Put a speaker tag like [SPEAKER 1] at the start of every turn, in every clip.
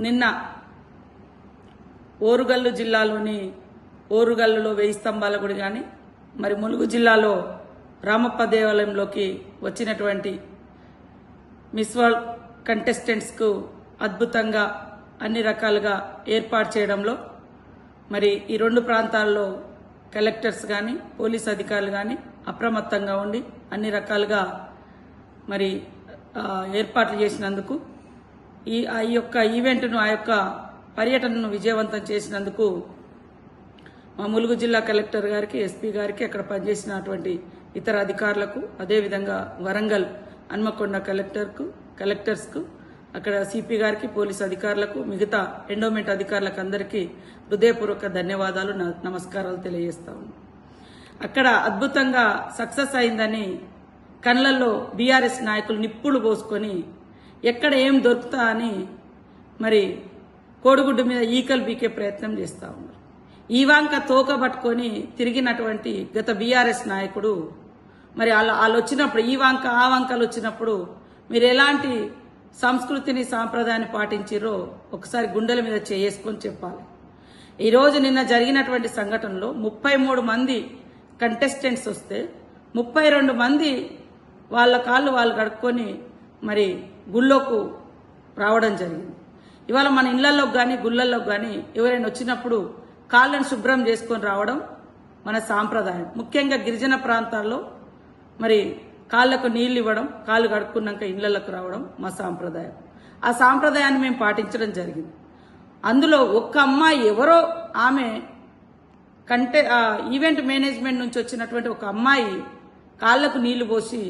[SPEAKER 1] నిన్న ఓరుగల్లు జిల్లాలోని ఓరుగల్లులో వెయ్యి స్తంభాల గుడి కానీ మరి ములుగు జిల్లాలో రామప్ప దేవాలయంలోకి వచ్చినటువంటి మిస్ వరల్డ్ కంటెస్టెంట్స్కు అద్భుతంగా అన్ని రకాలుగా ఏర్పాటు చేయడంలో మరి ఈ రెండు ప్రాంతాల్లో కలెక్టర్స్ కానీ పోలీస్ అధికారులు కానీ అప్రమత్తంగా ఉండి అన్ని రకాలుగా మరి ఏర్పాట్లు చేసినందుకు ఈ ఆ యొక్క ఈవెంట్ను ఆ యొక్క పర్యటనను విజయవంతం చేసినందుకు మా ములుగు జిల్లా కలెక్టర్ గారికి ఎస్పీ గారికి అక్కడ పనిచేసినటువంటి ఇతర అధికారులకు అదేవిధంగా వరంగల్ హన్మకొండ కలెక్టర్కు కలెక్టర్స్కు అక్కడ సిపి గారికి పోలీస్ అధికారులకు మిగతా ఎండోమెంట్ అధికారులకు అందరికీ హృదయపూర్వక ధన్యవాదాలు న- నమస్కారాలు తెలియజేస్తాము అక్కడ అద్భుతంగా సక్సెస్ అయిందని కళ్ళల్లో బీఆర్ఎస్ నాయకులు నిప్పులు పోసుకొని ఎక్కడ ఏం దొరుకుతా అని మరి కోడిగుడ్డు మీద ఈకలు బీకే ప్రయత్నం చేస్తూ ఉన్నారు. ఈ వంక తోక పట్టుకొని తిరిగినటువంటి గత బీఆర్ఎస్ నాయకుడు మరి వాళ్ళు వాళ్ళు వచ్చినప్పుడు ఈ వంక ఆ వంకలు వచ్చినప్పుడు మీరు ఎలాంటి సంస్కృతిని సాంప్రదాయాన్ని పాటించిరో ఒకసారి గుండెల మీద చేసుకొని చెప్పాలి. ఈరోజు నిన్న జరిగినటువంటి సంఘటనలో ముప్పై మూడు మంది కంటెస్టెంట్స్ వస్తే ముప్పై రెండు మంది వాళ్ళ కాళ్ళు వాళ్ళు కడుక్కొని మరి గుళ్ళోకు రావడం జరిగింది. ఇవాళ మన ఇళ్ళలోకి కానీ గుళ్ళల్లోకి కానీ ఎవరైనా వచ్చినప్పుడు కాళ్ళను శుభ్రం చేసుకొని రావడం మన సాంప్రదాయం. ముఖ్యంగా గిరిజన ప్రాంతాల్లో మరి కాళ్ళకు నీళ్ళు ఇవ్వడం కాళ్ళు కడుక్కున్నాక ఇళ్ళలోకి రావడం మా సాంప్రదాయం. ఆ సాంప్రదాయాన్ని మేము పాటించడం జరిగింది. అందులో ఒక్క అమ్మాయి ఎవరో ఆమె కంటే ఆ ఈవెంట్ మేనేజ్మెంట్ నుంచి వచ్చినటువంటి ఒక అమ్మాయి కాళ్ళకు నీళ్ళు పోసి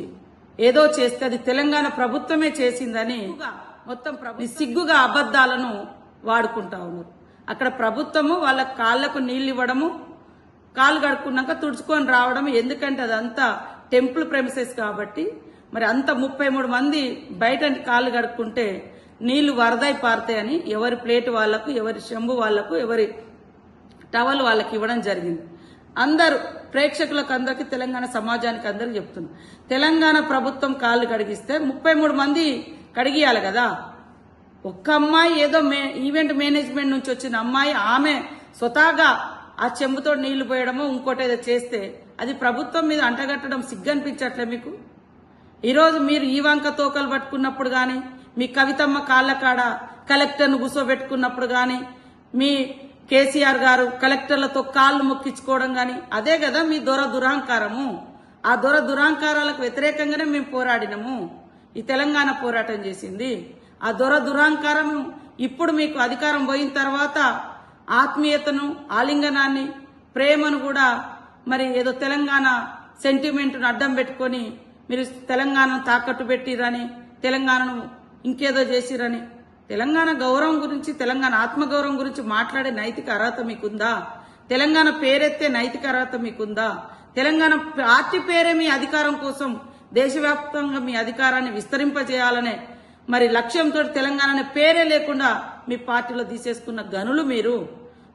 [SPEAKER 1] ఏదో చేస్తే అది తెలంగాణ ప్రభుత్వమే చేసిందని మొత్తం సిగ్గుగా అబద్ధాలను వాడుకుంటా ఉన్నారు అక్కడ ప్రభుత్వము వాళ్ళ కాళ్ళకు నీళ్ళు ఇవ్వడము కాళ్ళు కడుక్కున్నాక తుడుచుకొని రావడం ఎందుకంటే అదంతా టెంపుల్ ప్రెమిసెస్ కాబట్టి. మరి అంత ముప్పై మూడు మంది బయట కాళ్ళు కడుక్కుంటే నీళ్ళు వరదై పారుతాయని ఎవరి ప్లేట్ వాళ్ళకు ఎవరి చెంబు వాళ్ళకు ఎవరి టవల్ వాళ్ళకి ఇవ్వడం జరిగింది. అందరూ ప్రేక్షకులకు అందరికీ తెలంగాణ సమాజానికి అందరికి చెప్తున్నా. తెలంగాణ ప్రభుత్వం కాళ్ళు కడిగిస్తే ముప్పై మూడు మంది కడిగియాలి కదా. ఒక్క అమ్మాయి ఏదో మే ఈవెంట్ మేనేజ్మెంట్ నుంచి వచ్చిన అమ్మాయి ఆమె స్వతహాగా ఆ చెంబుతో నీళ్ళు పోయడమో ఇంకోటి ఏదో చేస్తే అది ప్రభుత్వం మీద అంటగట్టడం సిగ్గనిపించట్లే మీకు? ఈరోజు మీరు ఈ వంక తోకలు పట్టుకున్నప్పుడు కానీ మీ కవితమ్మ కాళ్ళ కాడ కలెక్టర్ను కూర్చోబెట్టుకున్నప్పుడు కానీ మీ కేసీఆర్ గారు కలెక్టర్లతో కాళ్ళు మొక్కించుకోవడం గాని అదే కదా మీ దొర దురహంకారము. ఆ దొర దురహంకారాలకు వ్యతిరేకంగానే మేము పోరాడినము. ఈ తెలంగాణ పోరాటం చేసింది. ఆ దొర దురహంకారం ఇప్పుడు మీకు అధికారం పోయిన తర్వాత ఆత్మీయతను ఆలింగనాన్ని ప్రేమను కూడా మరి ఏదో తెలంగాణ సెంటిమెంట్ను అడ్డం పెట్టుకొని మీరు తెలంగాణను తాకట్టు పెట్టిరని తెలంగాణను ఇంకేదో చేసిరని తెలంగాణ గౌరవం గురించి తెలంగాణ ఆత్మగౌరవం గురించి మాట్లాడే నైతిక అర్హత మీకుందా? తెలంగాణ పేరెత్తే నైతిక అర్హత మీకుందా? తెలంగాణ పార్టీ పేరే మీ అధికారం కోసం దేశవ్యాప్తంగా మీ అధికారాన్ని విస్తరింపజేయాలనే మరి లక్ష్యంతో తెలంగాణ అనే పేరే లేకుండా మీ పార్టీలో తీసేసుకున్న గనులు మీరు.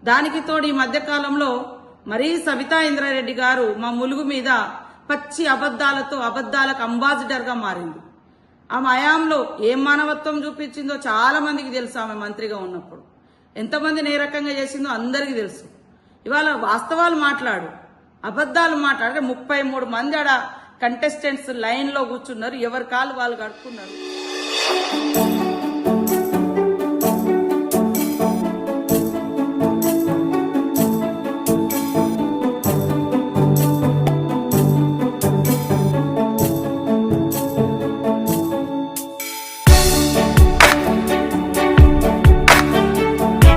[SPEAKER 1] దానికి తోడు ఈ మధ్యకాలంలో మరీ సవితా ఇంద్రారెడ్డి గారు మా ములుగు మీద పచ్చి అబద్దాలతో అబద్దాలకు అంబాసిడర్గా మారింది. ఆమె హయాంలో ఏం మానవత్వం చూపించిందో చాలా మందికి తెలుసు ఆమె మంత్రిగా ఉన్నప్పుడు. ఎంతమందిని ఏ రకంగా చేసిందో అందరికీ తెలుసు. ఇవాళ వాస్తవాలు మాట్లాడు అబద్ధాలు మాట్లాడితే ముప్పై మూడు మంది ఆడ కంటెస్టెంట్స్ లైన్లో కూర్చున్నారు ఎవరి కాళ్ళు వాళ్ళు కడుక్కున్నారు.